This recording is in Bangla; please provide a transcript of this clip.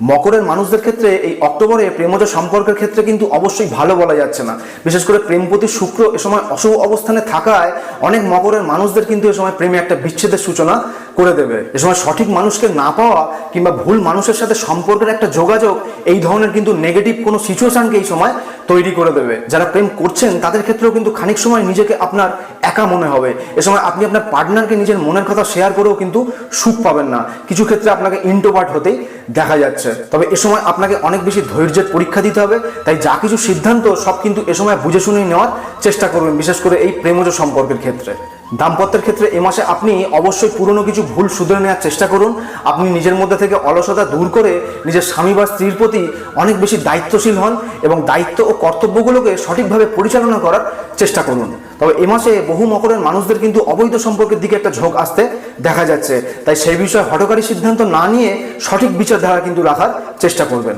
মকরের মানুষদের ক্ষেত্রে এই অক্টোবরে প্রেমজ সম্পর্কের ক্ষেত্রে কিন্তু অবশ্যই ভালো বলা যাচ্ছে না। বিশেষ করে প্রেমপতি শুক্র এ সময় অশুভ অবস্থানে থাকায় অনেক মকরের মানুষদের কিন্তু এ সময় প্রেমে একটা বিচ্ছেদের সূচনা করে দেবে। এ সময় সঠিক মানুষকে না পাওয়া কিংবা ভুল মানুষের সাথে সম্পর্কের একটা যোগাযোগ এই ধরনের কিন্তু নেগেটিভ কোনো সিচুয়েশনকে এই সময় তৈরি করে দেবে। যারা প্রেম করছেন, তাদের ক্ষেত্রেও কিন্তু খানিক সময় নিজেকে আপনার একা মনে হবে। এ সময় আপনি আপনার পার্টনারকে নিজের মনের কথা শেয়ার করেও কিন্তু সুখ পাবেন না। কিছু ক্ষেত্রে আপনাকে ইন্টোপার্ট হতেই দেখা যাচ্ছে। তবে এ সময় আপনাকে অনেক বেশি ধৈর্যের পরীক্ষা দিতে হবে, তাই যা কিছু সিদ্ধান্ত সব কিন্তু এ সময় বুঝে শুনেই নেওয়ার চেষ্টা করবেন, বিশেষ করে এই প্রেমজ সম্পর্কের ক্ষেত্রে। দাম্পত্যের ক্ষেত্রে এ মাসে আপনি অবশ্যই পুরনো কিছু ভুল শুধরে নেওয়ার চেষ্টা করুন। আপনি নিজের মধ্যে থেকে অলসতা দূর করে নিজের স্বামী বা স্ত্রীর প্রতি অনেক বেশি দায়িত্বশীল হন এবং দায়িত্ব ও কর্তব্যগুলোকে সঠিকভাবে পরিচালনা করার চেষ্টা করুন। তবে এ মাসে বহু মকরের মানুষদের কিন্তু অবৈধ সম্পর্কের দিকে একটা ঝোঁক আসতে দেখা যাচ্ছে। তাই সেই বিষয়ে হটকারী সিদ্ধান্ত না নিয়ে সঠিক বিচারধারা কিন্তু রাখার চেষ্টা করবেন।